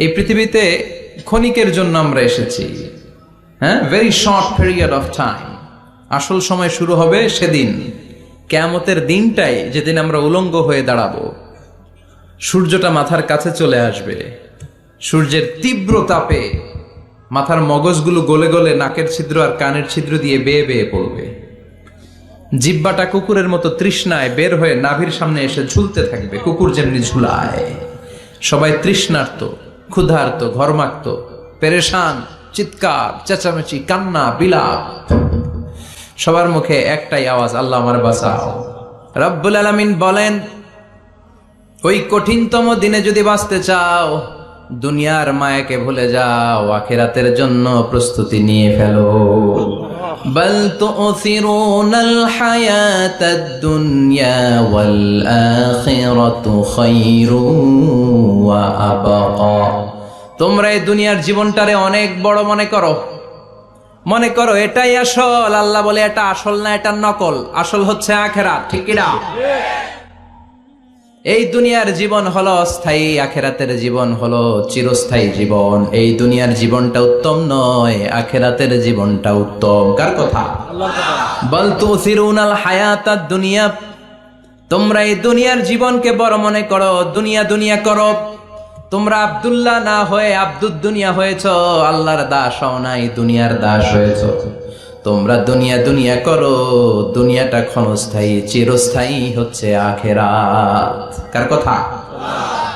এই পৃথিবীতে ক্ষণিকের জন্য আমরা এসেছি হ্যাঁ? Very short period of time আসল সময় শুরু হবে সেদিন। কেয়ামতের দিনটাই যেদিন আমরা উলঙ্গ হয়ে দাঁড়াবো। সূর্যটা মাথার কাছে চলে আসবে। সূর্যের তীব্র তাপে মাথার মগজগুলো গলে গলে নাকের ছিদ্র আর কানের ছিদ্র দিয়ে বেয়ে বেয়ে পড়বে। জিব্বাটা কুকুরের মতো তৃষ্ণায় বের হয়ে নাভির সামনে এসে ঝুলতে থাকবে, কুকুর যেমনি ঝুলায়। সবাই তৃষ্ণার্ত। ক্ষুধার্ত, ঘরমাক্ত, পেরেশান, চিৎকার, চেঁচামেচি, কান্না, বিলাপ। সবার মুখে একটাই আওয়াজ, আল্লাহ আমার বাঁচাও। রব্বুল আলামিন বলেন, ওই কঠিনতম দিনে যদি বাঁচতে চাও, দুনিয়ার মায়াকে ভুলে যাও, আখেরাতের জন্য প্রস্তুতি নিয়ে ফেলো। বল تؤثرون الحياة الدنيا দুনিয়া خير وأبقى. তোমরা এই দুনিয়ার জীবনটারে অনেক বড় মনে করো। মনে করো, এটাই আসল। আল্লাহ বলে এটা আসল না, এটা নকল। আসল হচ্ছে আখেরা ঠিক কিনা? এই দুনিয়ার জীবন হলো অস্থায়ী, আখেরাতের জীবন হলো চিরস্থায়ী জীবন। এই দুনিয়ার জীবনটা উত্তম নয়, আখেরাতের জীবনটা উত্তম। কার কথা? বল তুসিরুনাল হায়াতাদ দুনিয়া। তোমরা এই দুনিয়ার জীবনকে বড় মনে করো, দুনিয়া দুনিয়া করো। তোমরা আব্দুল্লাহ না হয়ে আব্দুদ দুনিয়া হয়েছ, আল্লাহর দাস হও নাই, দুনিয়ার দাস হয়েছ। তোমরা দুনিয়া দুনিয়া করো, দুনিয়াটা ক্ষণস্থায়ী, চিরস্থায়ী হচ্ছে আখেরাত। কার কথা?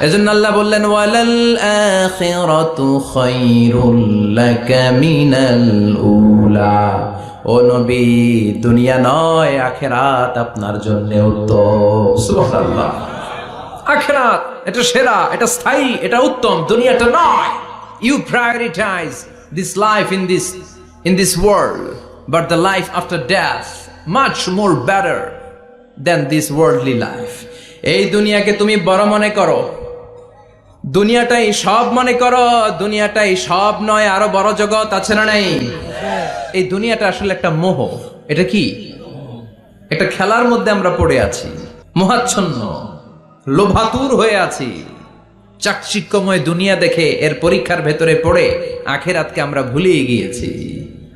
এজন্য আল্লাহ বললেন, ওয়ালাল আখিরাতু খায়রুল লাকা মিনাল উলা। ও নবী, দুনিয়া নয়, আখেরাত আপনার জন্য উত্তম। সুবহানাল্লাহ। আখেরাত, এটা সেরা, এটা স্থায়ী, এটা উত্তম, দুনিয়াটা নয়। You prioritise this life in this in this world but the life after death much more better than this worldly life এই দুনিয়াকে তুমি বড় মনে করো। দুনিয়াটাই সব মনে করো, দুনিয়াটাই সব নয়, আরও বড় জগৎ আছে না নাই? এই দুনিয়াটা আসলে একটা মোহ। এটা কি? একটা খেলার মধ্যে আমরা পড়ে আছি। মহাচ্ছন্ন, লোভাতুর হয়ে আছি। চাকচিক্যময় দুনিয়া দেখে এর পরীক্ষার ভেতরে পড়ে আখেরাতকে আমরা ভুলিয়ে গিয়েছি।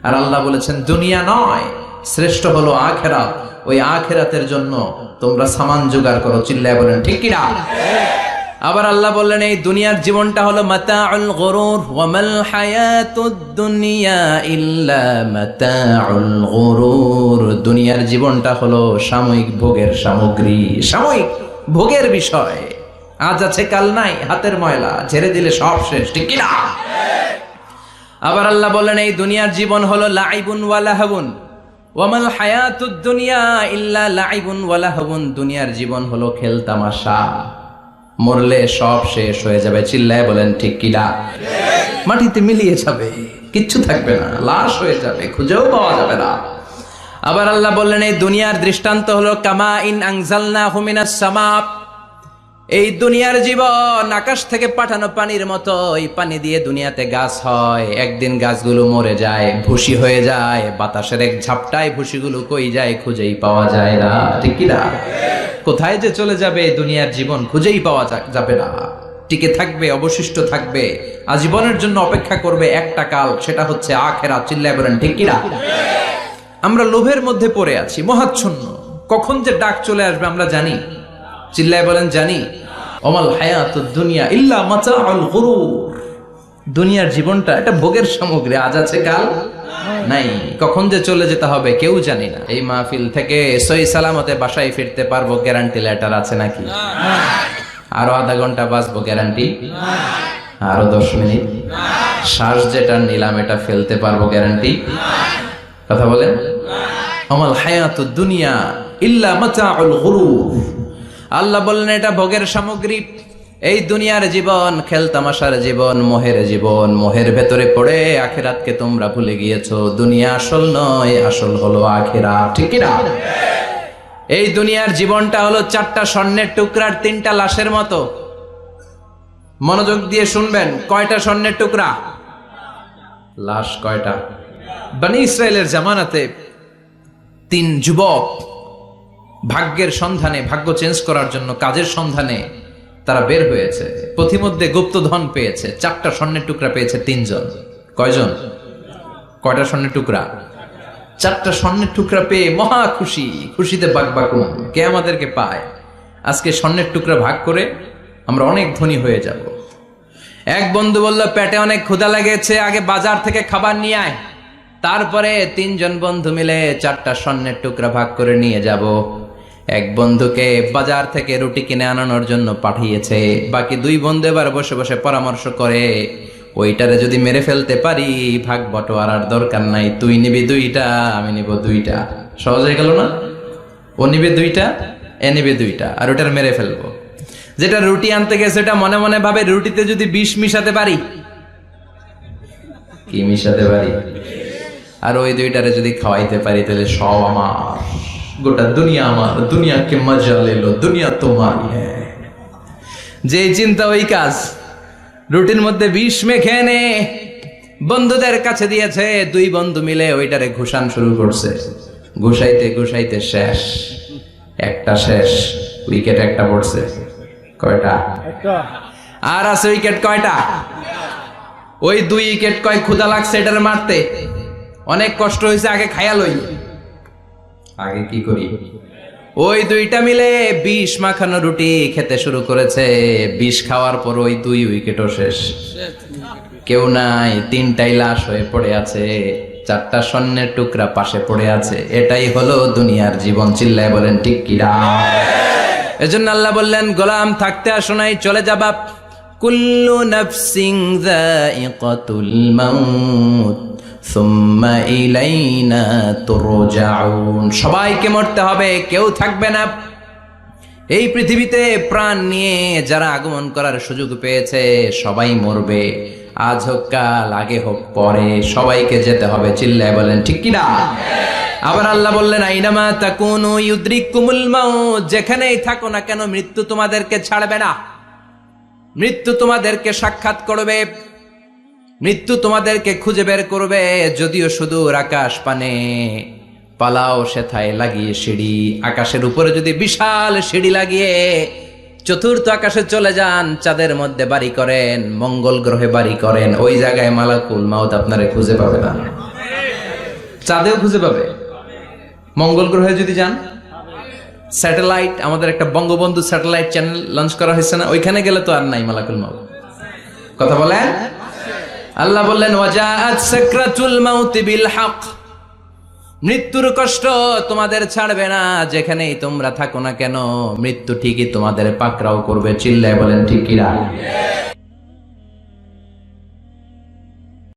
আর আল্লাহ বলেছেন, দুনিয়া নয়, শ্রেষ্ঠ হলো আখেরাত। ওই আখেরাতের জন্য তোমরা সামান জোগাড় করো। চিল্লায় বলেন, ঠিক কিনা? আবার আল্লাহ বললেন, এই দুনিয়ার জীবনটা হলো দুনিয়া ইল্লা দুনিয়ার জীবনটা হলো সাময়িক ভোগের সামগ্রী। সাময়িক ভোগের বিষয়। আজ আছে, কাল নাই, হাতের ময়লা, ঝেড়ে দিলে সব শেষ। ঠিক কিনা? আবার আল্লাহ বলেন, এই দুনিয়ার জীবন হলো লাইবুন ওয়ালাহাবুন ওয়ামাল হায়াতুদ দুনিয়া ইল্লা লাইবুন ওয়ালাহাবুন দুনিয়ার জীবন হলো খেল তামাশা। মরলে সব শেষ হয়ে যাবে। চিল্লায় বলেন, ঠিক কিনা মাটিতে মিলিয়ে যাবে। কিচ্ছু থাকবে না। লাশ হয়ে যাবে। খুঁজেও পাওয়া যাবে না। আবার আল্লাহ বললেন, এই দুনিয়ার দৃষ্টান্ত হলো কামা ইন আংজালনা হুমিনাস সামাপ এই দুনিয়ার জীবন আকাশ থেকে পাঠানো পানির মতো, এই পানি দিয়ে দুনিয়াতে গাছ হয়। একদিন গাছগুলো মরে যায়, ভুসি হয়ে যায়, বাতাসের এক ঝাপটায় ভুসিগুলো কই যায় খুঁজেই পাওয়া যায় না। ঠিক কি না? কোথায় যে চলে যাবে দুনিয়ার জীবন খুঁজেই পাওয়া যাবে না। টিকে থাকবে, অবশিষ্ট থাকবে, আজীবনের জন্য অপেক্ষা করবে একটা কাল, সেটা হচ্ছে আখেরা চিল্লায় বলেন, ঠিক কিনা আমরা লোভের মধ্যে পড়ে আছি, মহাচ্ছন্ন। কখন যে ডাক চলে আসবে আমরা জানি। চিল্লায় বলেন, জানি, অমাল হায়াত দুনিয়া ইল্লা মাতাউল গুরুর। দুনিয়ার জীবনটা এটা ভোগের সামগ্রী, আজ আছে, কাল নাই। কখন যে চলে যেতে হবে, কেউ জানি না। এই মাহফিল থেকে সই সালামতে বাসায় ফিরতে পারব, গ্যারান্টি লেটার আছে নাকি? আরও আধা ঘণ্টা বাঁচবো, গ্যারান্টি? আরও দশ মিনিট? শ্বাস যেটা নিলাম, এটা ফেলতে পারব, গ্যারান্টি? কথা বলেন? আমাল হায়াত দুনিয়া ইল্লা মাতাউল গুরুর। আল্লাহ বললেন, এটা ভোগের সামগ্রী। এই দুনিয়ার জীবন খেলতামাশার জীবন, মোহের জীবন, মোহের ভেতরে পড়ে আখেরাতকে তোমরা ভুলে গিয়েছো। দুনিয়া আসল নয়, আসল হলো আখেরা ঠিক না এই দুনিয়ার জীবনটা হলো চারটা স্বর্ণের টুকরার তিনটা লাশের মতো। মনোযোগ দিয়ে শুনবেন, কয়টা স্বর্ণের টুকরা? লাশ কয়টা? বানি ইসরায়েলের জামানাতে তিন যুবক ভাগ্যের সন্ধানে, ভাগ্য চেঞ্জ করার জন্য, কাজের সন্ধানে তারা বের হয়েছে। পথিমধ্যে গুপ্তধন পেয়েছে, চারটা স্বর্ণের টুকরা পেয়েছে তিনজন। কয়জন? কয়টা স্বর্ণের টুকরা? চারটা স্বর্ণের টুকরা পেয়ে মহা খুশি, খুশিতে বাক বাকবাকুম কে আমাদেরকে পায়? আজকে স্বর্ণের টুকরা ভাগ করে আমরা অনেক ধনী হয়ে যাব। এক বন্ধু বলল, পেটে অনেক ক্ষুধা লেগেছে, আগে বাজার থেকে খাবার নিয়ে আয়। তারপরে তিনজন বন্ধু মিলে চারটা স্বর্ণের টুকরা ভাগ করে নিয়ে যাব। এক বন্ধুকে বাজার থেকে রুটি কিনে আনানোর জন্য পাঠিয়েছে। বাকি দুই বন্ধু এবার বসে বসে পরামর্শ করে, ওইটারে যদি মেরে ফেলতে পারি, ভাগ বটোয়ারার দরকার নাই, তুই নিবি দুইটা, আমি নিব দুইটা। সহজ হয়ে গেল না? ও নিবে দুইটা, এ নিবে দুইটা, আর ওটার মেরে ফেলব। যেটা রুটি আনতে গেছে ওটা মনে মনে ভাবে রুটিতে যদি বিষ মিশাতে পারি। কি মিশাতে পারি? আর ওই দুইটারে যদি খাওয়াইতে পারি, তাহলে সব আমার। গোটা দুনিয়া আমার দুনিয়াকে মজা লেলো দুনিয়া তোমার যে চিন্তা ওই কাজ রুটির মধ্যে বিষ মেখে নে বন্ধুদের কাছে দিয়েছে দুই বন্ধু মিলে ওইটারে ঘুষান শুরু করছে। ঘুষাইতে ঘুষাইতে শেষ একটা শেষ উইকেট একটা পড়ছে। কয়টা? আর আছে উইকেট কয়টা? ওই দুই উইকেট কয় ক্ষুদা লাগছে এটারে মারতে। অনেক কষ্ট হয়েছে আগে খায়া লই। আগে কি করি? ওই দুইটা মিলে বিষ মাখানো রুটি খেতে শুরু করেছে। বিষ খাওয়ার পর ওই দুই উইকেটও শেষ। কেউ নাই, তিনটাই লাশ হয়ে পড়ে আছে। চারটা স্বর্ণের টুকরা পাশে পড়ে আছে। এটাই হলো দুনিয়ার জীবন। চিল্লায় বলেন, ঠিক কিরা? এজন্য আল্লাহ বললেন, গোলাম, থাকতে আসো নাই, চলে যাবা কুল্লু নাফসিং যায়িকাতুল মাউত, সুম্মা ইলাইনা তুরজাউন। সবাইকে মরতে হবে, কেউ থাকবে না। এই পৃথিবীতে প্রাণ নিয়ে যারা আগমন করার সুযোগ পেয়েছে, সবাই মরবে। আজ হোক কাল, আগে হোক পরে, সবাইকে যেতে হবে, চিল্লায় বলেন, ঠিক কিনা? আবার আল্লাহ বললেন, আইনামা তাকুনু ইউদ্রিকুমুল মাউত, যেখানেই থাকো না কেন, মৃত্যু তোমাদেরকে ছাড়বে না। মৃত্যু তোমাদেরকে সাক্ষাৎ করবে। মৃত্যু তোমাদেরকে খুঁজে বের করবে, যদিও শুধু আকাশ পানে। পালাও সেথায় লাগিয়ে সিঁড়ি। আকাশের উপরে যদি বিশাল সিঁড়ি লাগিয়ে চতুর্থ আকাশে চলে যান, চাঁদের মধ্যে বাড়ি করেন, মঙ্গল গ্রহে বাড়ি করেন, ওই জায়গায় মালাকুল মাউত আপনারে খুঁজে পাবে না। চাঁদেও খুঁজে পাবে। মঙ্গল গ্রহে যদি যান স্যাটেলাইট, আমাদের একটা বঙ্গবন্ধু স্যাটেলাইট চ্যানেল লঞ্চ করা হয়েছে না? ওইখানে গেলে তো আর নাই মালাকুল মাউত কথা বলেন? আল্লাহ বললেন, ওয়াজাআত সাকরাতুল মাউত বিল হক মৃত্যুর কষ্ট তোমাদের ছাড়বে না, যেখানেই তোমরা থাকো না কেন, মৃত্যু ঠিকই তোমাদের পাকড়াও করবে, চিল্লায় বলেন ঠিক কিরা